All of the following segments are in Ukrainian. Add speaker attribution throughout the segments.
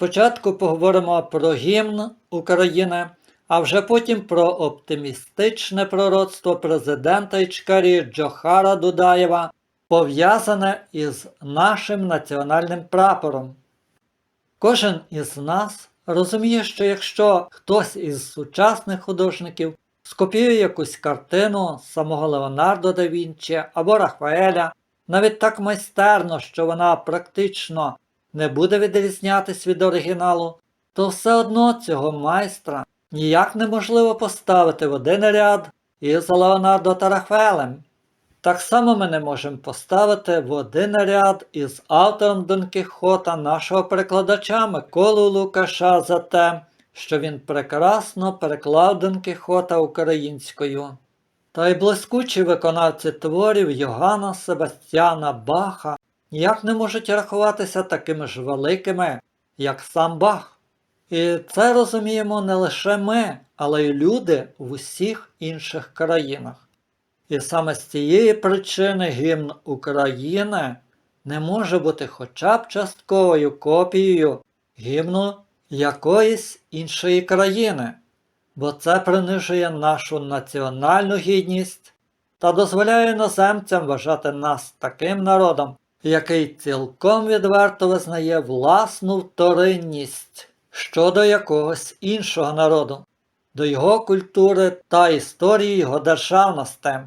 Speaker 1: Спочатку поговоримо про гімн України, а вже потім про оптимістичне пророцтво президента Ічкарії Джохара Дудаєва, пов'язане із нашим національним прапором. Кожен із нас розуміє, що якщо хтось із сучасних художників скопіює якусь картину самого Леонардо да Вінчі або Рафаеля, навіть так майстерно, що вона практично не буде відрізнятись від оригіналу, то все одно цього майстра ніяк неможливо поставити в один ряд із Леонардо та Рафаелем. Так само ми не можемо поставити в один ряд із автором Дон Кіхота нашого перекладача Миколу Лукаша за те, що він прекрасно переклав Дон Кіхота українською. Та й блискучі виконавці творів Йоганна Себастьяна Баха ніяк не можуть рахуватися такими ж великими, як сам Бах. І це розуміємо не лише ми, але й люди в усіх інших країнах. І саме з цієї причини гімн України не може бути хоча б частковою копією гімну якоїсь іншої країни, бо це принижує нашу національну гідність та дозволяє іноземцям вважати нас таким народом, який цілком відверто визнає власну вторинність щодо якогось іншого народу, до його культури та історії його державності.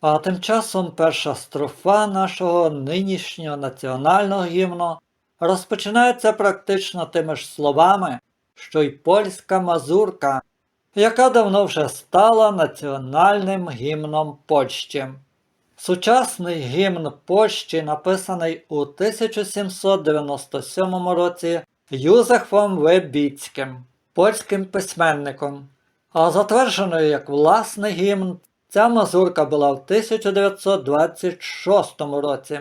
Speaker 1: А тим часом перша строфа нашого нинішнього національного гімну розпочинається практично тими ж словами, що й польська мазурка, яка давно вже стала національним гімном Польщі. Сучасний гімн Польщі написаний у 1797 році Юзефом Вебіцьким, польським письменником, а затвердженою як власний гімн Ця мазурка була в 1926 році.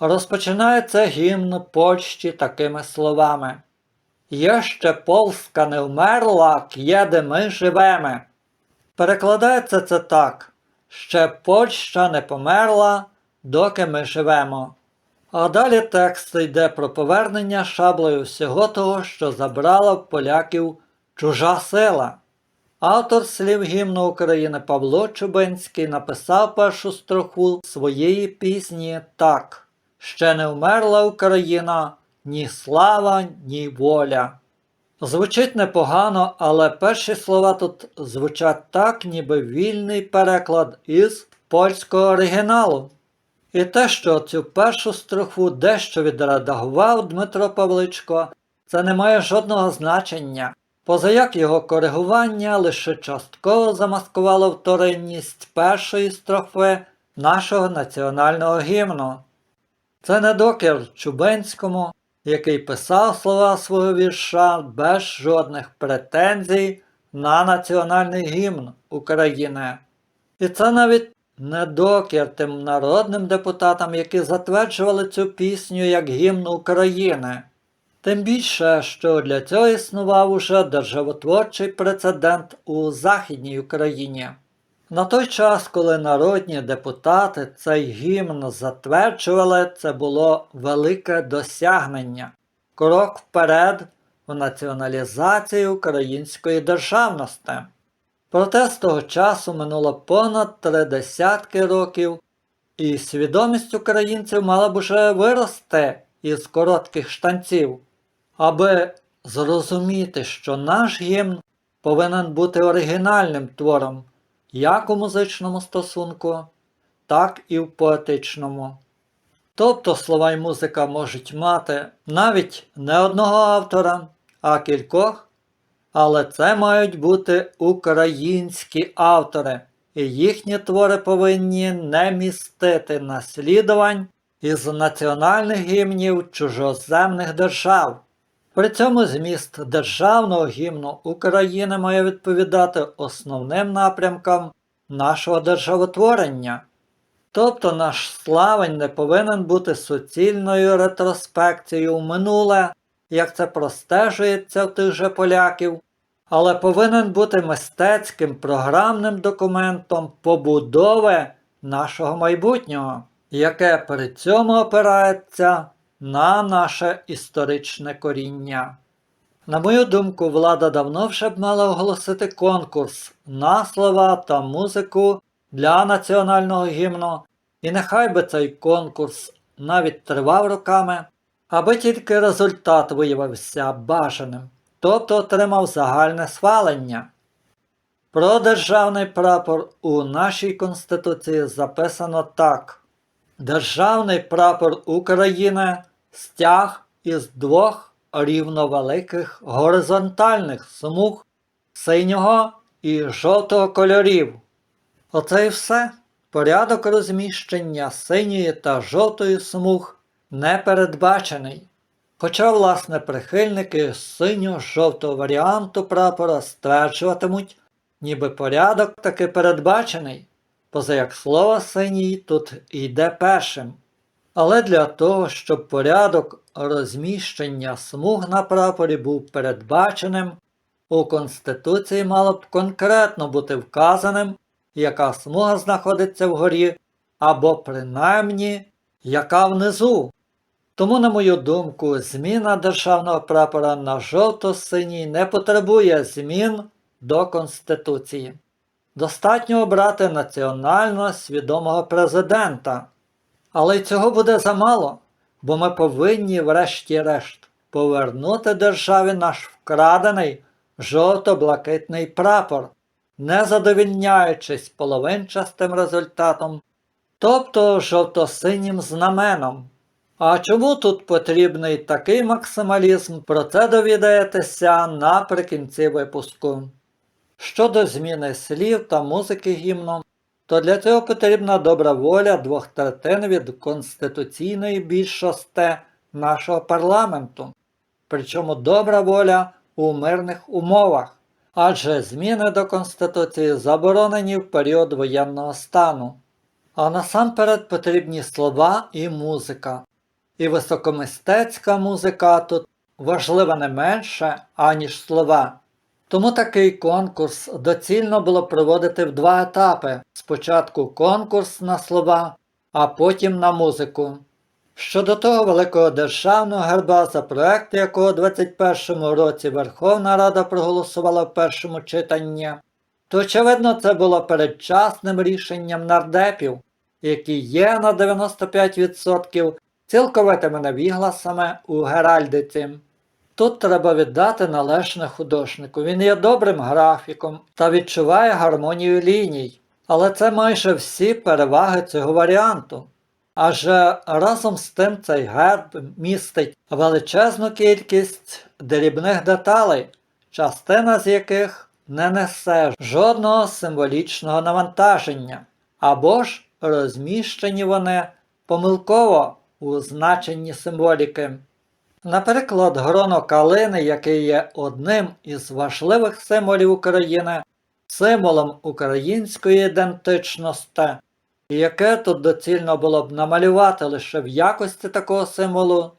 Speaker 1: Розпочинається гімн Польщі такими словами. Єще Полська не вмерла, к'єде ми живемо. Перекладається це так. Ще Польща не померла, доки ми живемо. А далі текст йде про повернення шаблею всього того, що забрала в поляків чужа сила. Автор слів гімну України Павло Чубинський написав першу строху своєї пісні так Ще не вмерла Україна, ні слава, ні воля. Звучить непогано, але перші слова тут звучать так, ніби вільний переклад із польського оригіналу. І те, що цю першу строху дещо відредагував Дмитро Павличко, це не має жодного значення позаяк його коригування лише частково замаскувало вторинність першої строфи нашого національного гімну. Це не докір Чубинському, який писав слова свого вірша без жодних претензій на національний гімн України. І це навіть не докір тим народним депутатам, які затверджували цю пісню як гімн України. Тим більше, що для цього існував уже державотворчий прецедент у Західній Україні. На той час, коли народні депутати цей гімн затверджували, це було велике досягнення, крок вперед в націоналізації української державності. Проте з того часу минуло понад три десятки років, і свідомість українців мала б уже вирости із коротких штанців аби зрозуміти, що наш гімн повинен бути оригінальним твором як у музичному стосунку, так і в поетичному. Тобто слова й музика можуть мати навіть не одного автора, а кількох, але це мають бути українські автори, і їхні твори повинні не містити наслідувань із національних гімнів чужоземних держав. При цьому зміст державного гімну України має відповідати основним напрямкам нашого державотворення. Тобто наш славень не повинен бути суцільною ретроспекцією в минуле, як це простежується в тих же поляків, але повинен бути мистецьким програмним документом побудови нашого майбутнього, яке при цьому опирається на наше історичне коріння. На мою думку, влада давно вже б мала оголосити конкурс на слова та музику для національного гімну, і нехай би цей конкурс навіть тривав роками, аби тільки результат виявився бажаним, тобто отримав загальне схвалення. Про державний прапор у нашій Конституції записано так: Державний прапор України стяг із двох рівновеликих горизонтальних смуг синього і жовтого кольорів. Оце і все. Порядок розміщення синьої та жовтої смуг не передбачений. Хоча, власне, прихильники синьо-жовтого варіанту прапора стверджуватимуть, ніби порядок таки передбачений, поза як слово синій тут йде першим. Але для того, щоб порядок розміщення смуг на прапорі був передбаченим, у Конституції мало б конкретно бути вказаним, яка смуга знаходиться вгорі, або принаймні яка внизу. Тому, на мою думку, зміна державного прапора на жовто-синій не потребує змін до Конституції. Достатньо обрати національно свідомого президента. Але й цього буде замало, бо ми повинні, врешті-решт, повернути державі наш вкрадений жовто-блакитний прапор, не задовільняючись половинчастим результатом, тобто жовто-синім знаменом. А чому тут потрібний такий максималізм, про це довідаєтеся наприкінці випуску. Щодо зміни слів та музики гімну, то для цього потрібна добра воля двох третин від конституційної більшості нашого парламенту, причому добра воля у мирних умовах, адже зміни до Конституції заборонені в період воєнного стану. А насамперед потрібні слова і музика. І високомистецька музика тут важлива не менше, аніж слова. Тому такий конкурс доцільно було проводити в два етапи: спочатку конкурс на слова, а потім на музику. Щодо того великого державного герба, за проект якого у 2021 році Верховна Рада проголосувала в першому читанні, то очевидно це було передчасним рішенням нардепів, які є на 95% цілковитими невігласами у Геральдиці. Тут треба віддати належне художнику. Він є добрим графіком та відчуває гармонію ліній. Але це майже всі переваги цього варіанту. Адже разом з тим цей герб містить величезну кількість дрібних деталей, частина з яких не несе жодного символічного навантаження, або ж розміщені вони помилково у значенні символіки. Наприклад, гроно калини, який є одним із важливих символів України, символом української ідентичності, і яке тут доцільно було б намалювати лише в якості такого символу,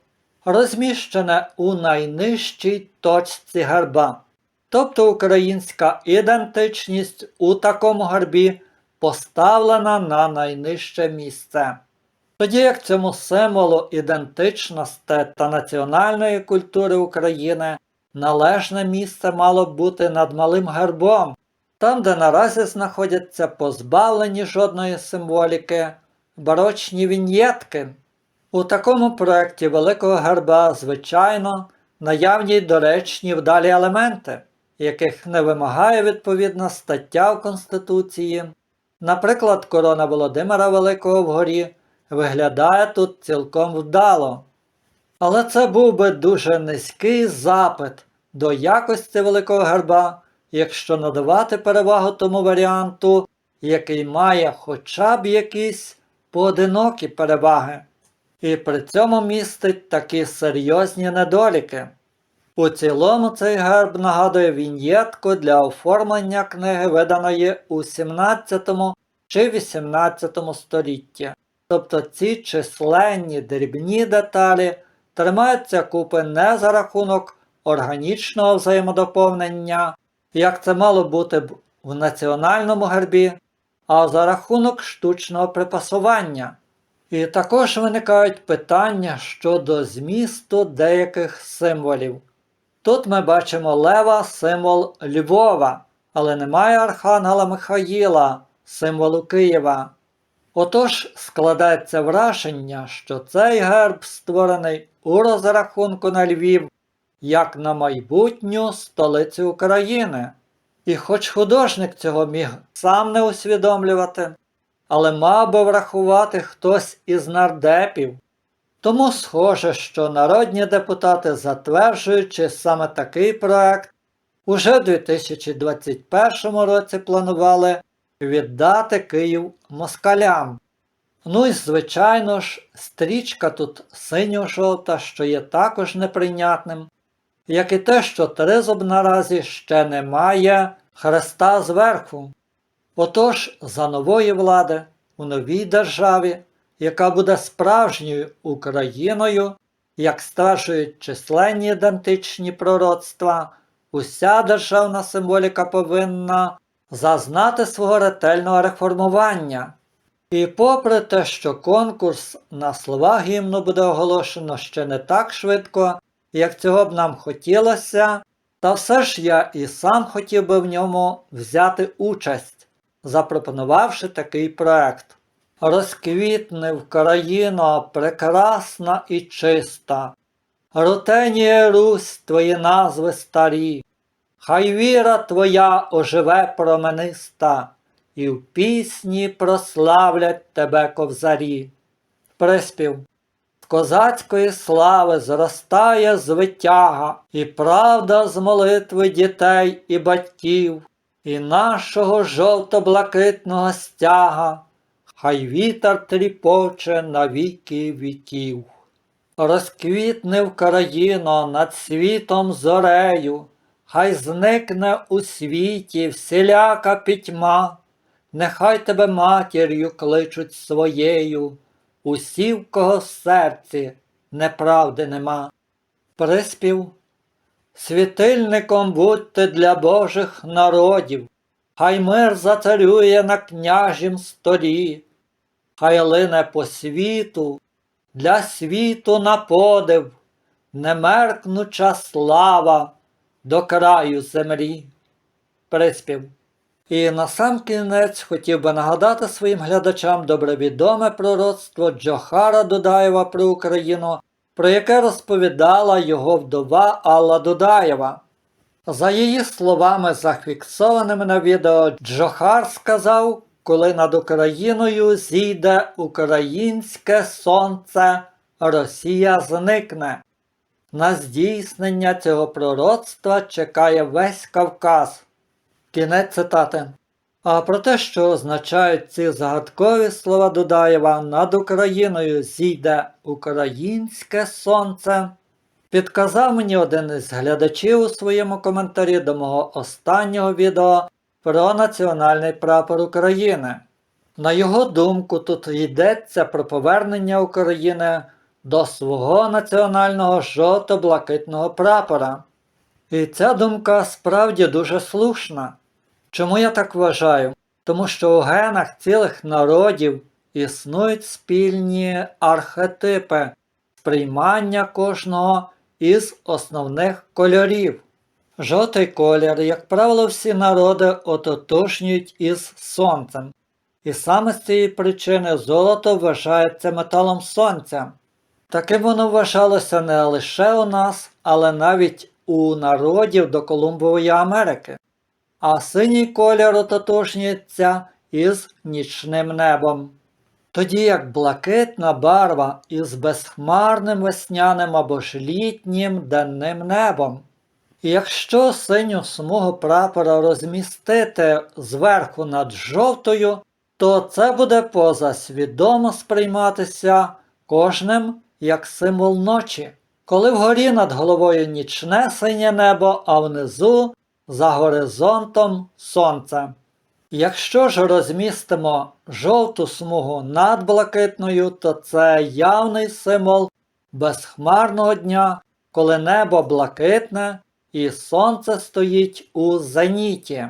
Speaker 1: розміщене у найнижчій точці герба. Тобто українська ідентичність у такому гербі поставлена на найнижче місце. Тоді як цьому символу ідентичності та національної культури України належне місце мало б бути над малим гербом, там, де наразі знаходяться позбавлені жодної символіки, барочні віньєтки. У такому проєкті Великого Герба, звичайно, наявні доречні вдалі елементи, яких не вимагає відповідна стаття в Конституції. Наприклад, корона Володимира Великого вгорі виглядає тут цілком вдало. Але це був би дуже низький запит до якості Великого Герба якщо надавати перевагу тому варіанту, який має хоча б якісь поодинокі переваги, і при цьому містить такі серйозні недоліки. У цілому цей герб нагадує віньєтку для оформлення книги, виданої у 17 чи 18 столітті. Тобто ці численні дрібні деталі тримаються купи не за рахунок органічного взаємодоповнення, як це мало бути б в національному гербі, а за рахунок штучного припасування. І також виникають питання щодо змісту деяких символів. Тут ми бачимо лева символ Львова, але немає Архангела Михаїла, символу Києва. Отож складається враження, що цей герб створений у розрахунку на Львів як на майбутню столицю України. І хоч художник цього міг сам не усвідомлювати, але мав би врахувати хтось із нардепів. Тому схоже, що народні депутати, затверджуючи саме такий проект, уже в 2021 році планували віддати Київ москалям. Ну і звичайно ж, стрічка тут синьо-жовта, що є також неприйнятним, як і те, що тризуб наразі ще не має хреста зверху. Отож, за нової влади у новій державі, яка буде справжньою Україною, як стверджують численні ідентичні пророцтва, уся державна символіка повинна зазнати свого ретельного реформування. І попри те, що конкурс на слова гімну буде оголошено ще не так швидко, як цього б нам хотілося, та все ж я і сам хотів би в ньому взяти участь, запропонувавши такий проект. Розквітне в країно прекрасна і чиста, Рутеніє Русь твої назви старі, Хай віра твоя оживе промениста, і в пісні прославлять тебе ковзарі. Приспів козацької слави зростає звитяга, і правда з молитви дітей і батьків, і нашого жовто-блакитного стяга, хай вітер тріпоче на віки віків. Розквітне в країно над світом зорею, Хай зникне у світі всіляка пітьма, нехай тебе матір'ю кличуть своєю, усі, в кого в серці неправди нема. Приспів. Світильником будьте для Божих народів, хай мир зацарює на княжім столі, хай лине по світу, для світу на подив, немеркнуча слава до краю землі. Приспів. І на сам кінець хотів би нагадати своїм глядачам добре відоме пророцтво Джохара Дудаєва про Україну, про яке розповідала його вдова Алла Дудаєва. За її словами, зафіксованими на відео, Джохар сказав, коли над Україною зійде українське сонце, Росія зникне. На здійснення цього пророцтва чекає весь Кавказ. Кінець цитати. А про те, що означають ці загадкові слова Дудаєва над Україною зійде українське сонце, підказав мені один із глядачів у своєму коментарі до мого останнього відео про національний прапор України. На його думку, тут йдеться про повернення України до свого національного жовто-блакитного прапора. І ця думка справді дуже слушна. Чому я так вважаю? Тому що у генах цілих народів існують спільні архетипи сприймання кожного із основних кольорів. Жовтий колір, як правило, всі народи ототожнюють із сонцем. І саме з цієї причини золото вважається металом сонця. Таким воно вважалося не лише у нас, але навіть у народів до Колумбової Америки. А синій колір ототожнюється із нічним небом. Тоді як блакитна барва із безхмарним весняним або ж літнім денним небом. І якщо синю смугу прапора розмістити зверху над жовтою, то це буде позасвідомо сприйматися кожним як символ ночі, коли вгорі над головою нічне синє небо, а внизу за горизонтом сонце. Якщо ж розмістимо жовту смугу над блакитною, то це явний символ безхмарного дня, коли небо блакитне і сонце стоїть у зеніті.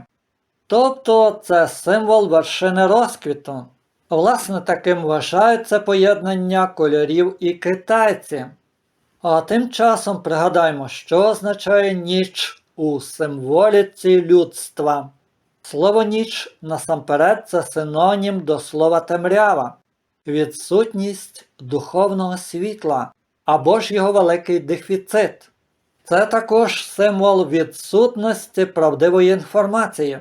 Speaker 1: Тобто це символ вершини розквіту. Власне, таким вважається поєднання кольорів і китайці. А тим часом пригадаймо, що означає ніч у символіці людства. Слово ніч насамперед це синонім до слова темрява, відсутність духовного світла або ж його великий дефіцит. Це також символ відсутності правдивої інформації.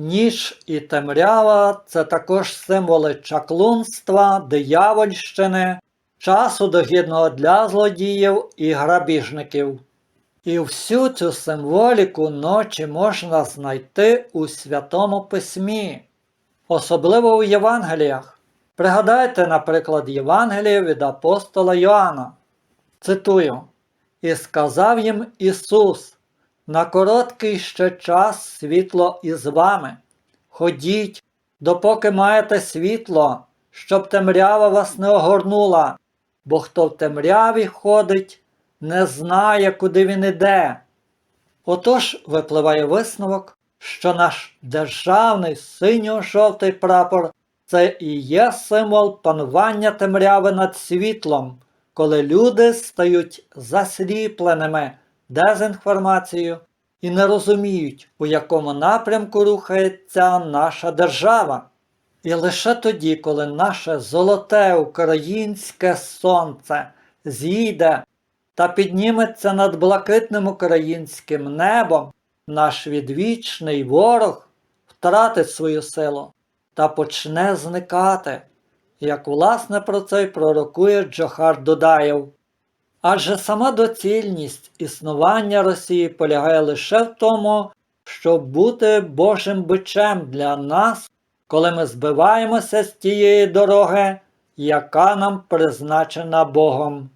Speaker 1: Ніч і темрява це також символи чаклунства, диявольщини, часу догідного для злодіїв і грабіжників. І всю цю символіку ночі можна знайти у Святому Письмі, особливо у Євангеліях. Пригадайте, наприклад, Євангеліє від апостола Йоанна. Цитую: І сказав їм Ісус: на короткий ще час світло із вами. Ходіть, допоки маєте світло, щоб темрява вас не огорнула, бо хто в темряві ходить, не знає, куди він іде. Отож випливає висновок, що наш державний синьо-жовтий прапор це і є символ панування темряви над світлом, коли люди стають засліпленими дезінформацією і не розуміють, у якому напрямку рухається наша держава. І лише тоді, коли наше золоте українське сонце зійде та підніметься над блакитним українським небом, наш відвічний ворог втратить свою силу та почне зникати, як власне про це й пророкує Джохар Дудаєв. Адже сама доцільність існування Росії полягає лише в тому, щоб бути Божим бичем для нас, коли ми збиваємося з тієї дороги, яка нам призначена Богом.